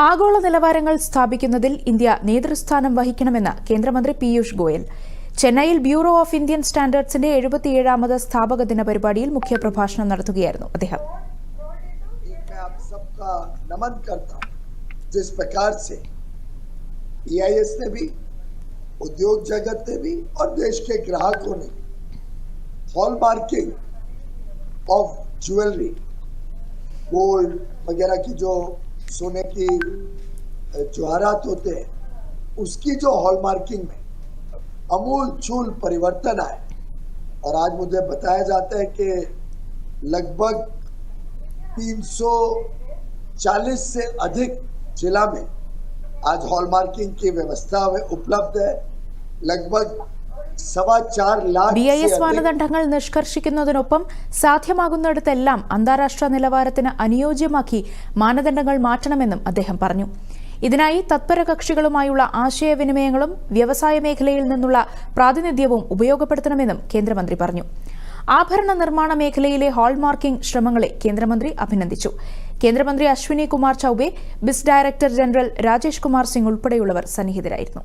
ആഗോള നിലവാരങ്ങൾ സ്ഥാപിക്കുന്നതിൽ ഇന്ത്യ നേതൃസ്ഥാനം വഹിക്കണമെന്ന് കേന്ദ്രമന്ത്രി പീയൂഷ് ഗോയൽ ചെന്നൈയിൽ ബ്യൂറോ ഓഫ് ഇന്ത്യൻ സ്റ്റാൻഡേർഡ്സിന്റെ എഴുപത്തിയേഴാമത് സ്ഥാപക ദിന പരിപാടിയിൽ മുഖ്യപ്രഭാഷണം നടത്തുകയായിരുന്നു അദ്ദേഹം मैं आप सबका नमन करता हूं जिस प्रकार से ईआईएस ने भी उद्योग जगत ने भी और देश के ग्राहकों ने हॉलमार्किंग ऑफ ज्वेलरी गोल्ड वगैरह की जो सोने की जवाहरात होते हैं उसकी जो हॉलमार्किंग में अमूल चूल परिवर्तन आए। और आज मुझे बताया जाता है कि लगभग 340 से अधिक जिला में आज हॉलमार्किंग की व्यवस्था उपलब्ध है। लगभग ബി ഐ എസ് മാനദണ്ഡങ്ങൾ നിഷ്കർഷിക്കുന്നതിനൊപ്പം സാധ്യമാകുന്നിടത്തെല്ലാം അന്താരാഷ്ട്ര നിലവാരത്തിന് അനുയോജ്യമാക്കി മാനദണ്ഡങ്ങൾ മാറ്റണമെന്നും അദ്ദേഹം പറഞ്ഞു. ഇതിനായി തത്പര കക്ഷികളുമായുള്ള ആശയവിനിമയങ്ങളും വ്യവസായ മേഖലയിൽ നിന്നുള്ള പ്രാതിനിധ്യവും ഉപയോഗപ്പെടുത്തണമെന്നും കേന്ദ്രമന്ത്രി പറഞ്ഞു. ആഭരണ നിർമ്മാണ മേഖലയിലെ ഹാൾമാർക്കിംഗ് ശ്രമങ്ങളെ കേന്ദ്രമന്ത്രി അഭിനന്ദിച്ചു. കേന്ദ്രമന്ത്രി Ashwini Kumar Choubey BIS director general Rajesh Kumar Singh ഉൾപ്പെടെയുള്ളവർ സന്നിഹിതരായിരുന്നു.